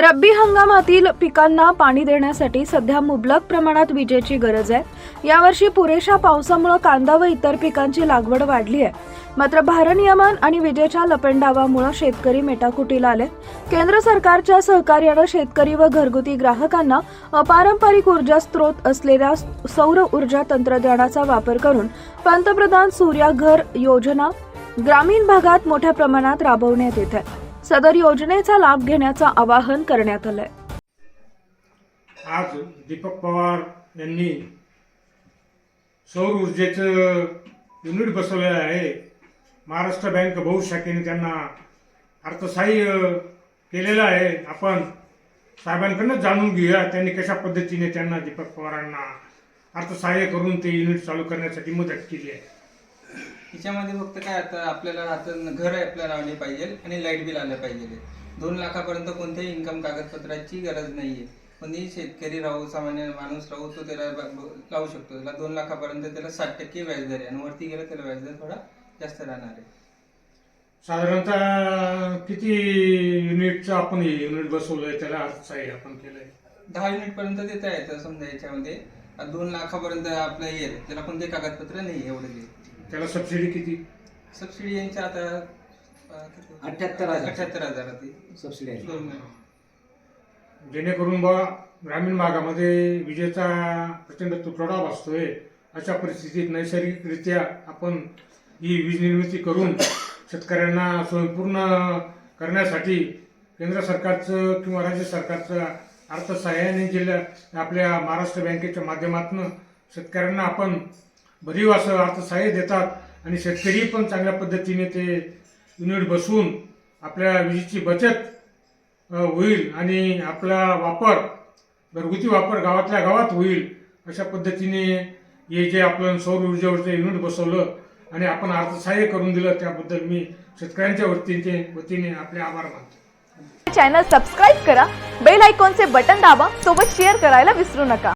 रब्बी हंगामातील पिकांना पाणी देण्यासाठी सध्या मुबलक प्रमाणात विजेची गरज आहे. यावर्षी पुरेशा पावसामुळे कांदा व इतर पिकांची लागवड वाढली आहे. मात्र भारनियमन आणि विजेच्या लपंडावामुळे शेतकरी मेटाकुटीला आले. केंद्र सरकारच्या सहकार्यानं शेतकरी व घरगुती ग्राहकांना अपारंपरिक ऊर्जा स्रोत असलेल्या सौर ऊर्जा तंत्रज्ञानाचा वापर करून पंतप्रधान सूर्या घर योजना ग्रामीण भागात मोठ्या प्रमाणात राबवण्यात येत आहे. सदर योजनेचा लाभ घेण्याचं आवाहन करण्यात आलंय. आज दीपक पवार यांनी सौर ऊर्जेचं युनिट बसवलेलं आहे. महाराष्ट्र बँक बहुशाखेने त्यांना अर्थसहाय्य केलेलं आहे. आपण साहेबांकडनं जाणून घेऊया त्यांनी कशा पद्धतीने त्यांना दीपक पवारांना अर्थसहाय्य करून ते युनिट चालू करण्यासाठी मदत केली आहे. हिच्यामध्ये फक्त काय आता आपल्याला आता घर आपल्याला लावले पाहिजे आणि लाइट बिल आलं पाहिजे. दोन लाखापर्यंत कोणत्याही इन्कम कागदपत्राची गरज नाहीये. कोणीही शेतकरी राहू सामान्य माणूस राहू तो त्याला लावू शकतो. त्याला दोन लाखापर्यंत त्याला साठ टक्के व्याजदर आहे आणि वरती गेलं त्याला व्याजदर थोडा जास्त राहणार आहे. साधारणतः किती युनिटचं आपण युनिट बसवलंय? त्याला अर्थसहाय्य आपण केलंय. दहा युनिट पर्यंत देता येतं समजा याच्यामध्ये. दोन लाखापर्यंत आपलं येईल त्याला कोणते कागदपत्र नाही एवढे त्याला सबसिडी किती सबसिडी यांच्या आता अं, किती? 78,000. अठ्याहत्तर हजार ती सबसिडी आहे दोन जेणेकरून बा ग्रामीण भागामध्ये विजेचा प्रचंड तुटवडा भासतोय अशा परिस्थितीत नैसर्गिकरित्या आपण ही वीज निर्मिती करून शेतकऱ्यांना स्वयंपूर्ण करण्यासाठी केंद्र सरकारचं किंवा राज्य सरकारचं अर्थसहाय्याने जिल्ह्या आपल्या महाराष्ट्र बँकेच्या माध्यमातून शेतकऱ्यांना आपण भरीव असं अर्थसहाय्य देतात. आणि शेतकरी पण चांगल्या पद्धतीने ते युनिट बसवून आपल्या विजेची बचत होईल आणि आपला वापर घरगुती वापर गावातल्या गावात होईल अशा पद्धतीने हे जे आपण सौर ऊर्जेवरचं युनिट बसवलं आणि आपण अर्थसहाय्य करून दिलं त्याबद्दल मी शेतकऱ्यांच्या वतीने वतीने आपले आभार मानतो. चॅनल सबस्क्राईब करा बेल आयकॉनचे बटन दाबा सोबत शेअर करायला विसरू नका.